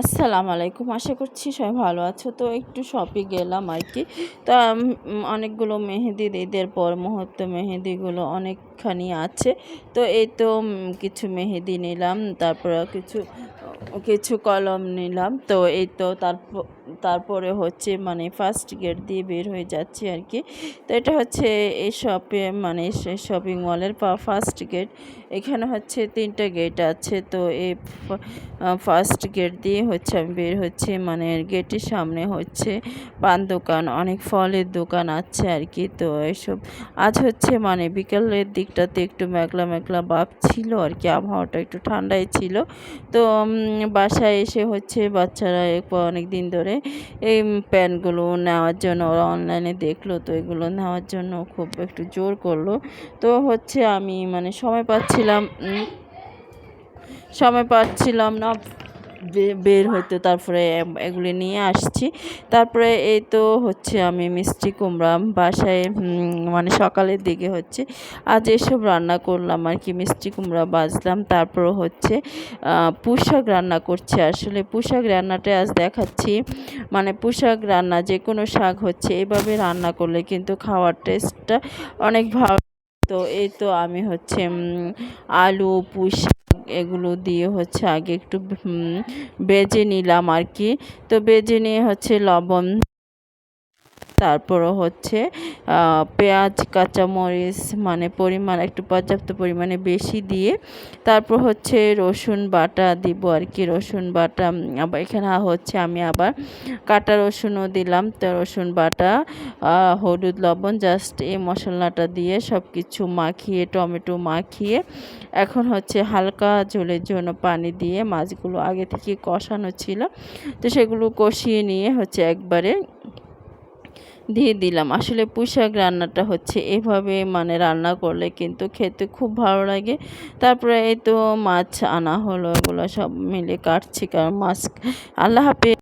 আসসালামু আলাইকুম। আশা করছি সবাই ভালো আছো। তো একটু শপে গেলাম আর কি তো অনেকগুলো মেহেদি ঈদের পর মুহূর্ত মেহেদিগুলো অনেকখানি আছে। তো এই তো কিছু মেহেদি নিলাম। তারপর কিছু কিছু কলম নিলাম। তো এই তো তারপর হচ্ছে মানে ফার্স্ট গেট দিয়ে বের হয়ে যাচ্ছি আর কি। তো এটা হচ্ছে এই শপে মানে শপিং মলের ফার্স্ট গেট এখানে হচ্ছে তিনটা গেট আছে। তো এই ফার্স্ট গেট দিয়ে হচ্ছে আমি বের হচ্ছে। মানে গেটের সামনে হচ্ছে পান দোকান। অনেক ফলের দোকান আছে আর কি। তো এসব আজ হচ্ছে মানে বিকালের দিকটাতে একটু মেঘলা মেঘলা ভাব ছিল আর কি। আবহাওয়াটা একটু ঠান্ডাই ছিল। তো বাসায় এসে হচ্ছে বাচ্চারা অনেক দিন ধরে এই প্যান্টগুলো নেওয়ার জন্য ওরা অনলাইনে দেখল, তো এগুলো নেওয়ার জন্য খুব একটু জোর করল। তো হচ্ছে আমি মানে সময় পাচ্ছিলাম সময় পাচ্ছিলাম না। বের হতে তারপরে এগুলি নিয়ে আসছি। তারপরে এই তো হচ্ছে আমি মিষ্টি কুমড়া বাসায় মানে সকালের দিকে হচ্ছে আজ এসব রান্না করলাম আর কি। মিষ্টি কুমড়া বাজলাম তারপর হচ্ছে পুঁশাক রান্না করছি। আসলে পুঁশাক রান্নাটা আজ দেখাচ্ছি। মানে পুঁশাক রান্না যে কোনো শাক হচ্ছে এভাবে রান্না করলে কিন্তু খাওয়ার টেস্টটা অনেক ভালো। তো এই তো আমি হচ্ছে আলু পুঁই এগুলো দিয়ে হচ্ছে আগে একটু বেজে নিলাম আর কি। তো বেজে নিয়ে হচ্ছে লবণ তারপরও হচ্ছে পেঁয়াজ, কাঁচামরিচ মানে পরিমাণ একটু পর্যাপ্ত পরিমাণে বেশি দিয়ে তারপর হচ্ছে রসুন বাটা দিব আর কি, রসুন বাটা আবার এখানে হচ্ছে আমি আবার কাটা রসুনও দিলাম, তো রসুন বাটা হলুদ, লবণ, জাস্ট এই মশলাটা দিয়ে সব কিছু মাখিয়ে, টমেটো মাখিয়ে এখন হচ্ছে হালকা ঝোলের জন্য পানি দিয়ে মাছগুলো আগে থেকে কষানো ছিল, তো সেগুলো কষিয়ে নিয়ে হচ্ছে একবারে দিয়ে দিলাম। আসলে পুঁইশাক রান্নাটা হচ্ছে এভাবে মানে রান্না করলে কিন্তু খেতে খুব ভালো লাগে। তারপরে এই তো মাছ আনা হলো, এগুলো সব মিলে কাটছি, কারণ মাছ আল্লাহ হাফেজ।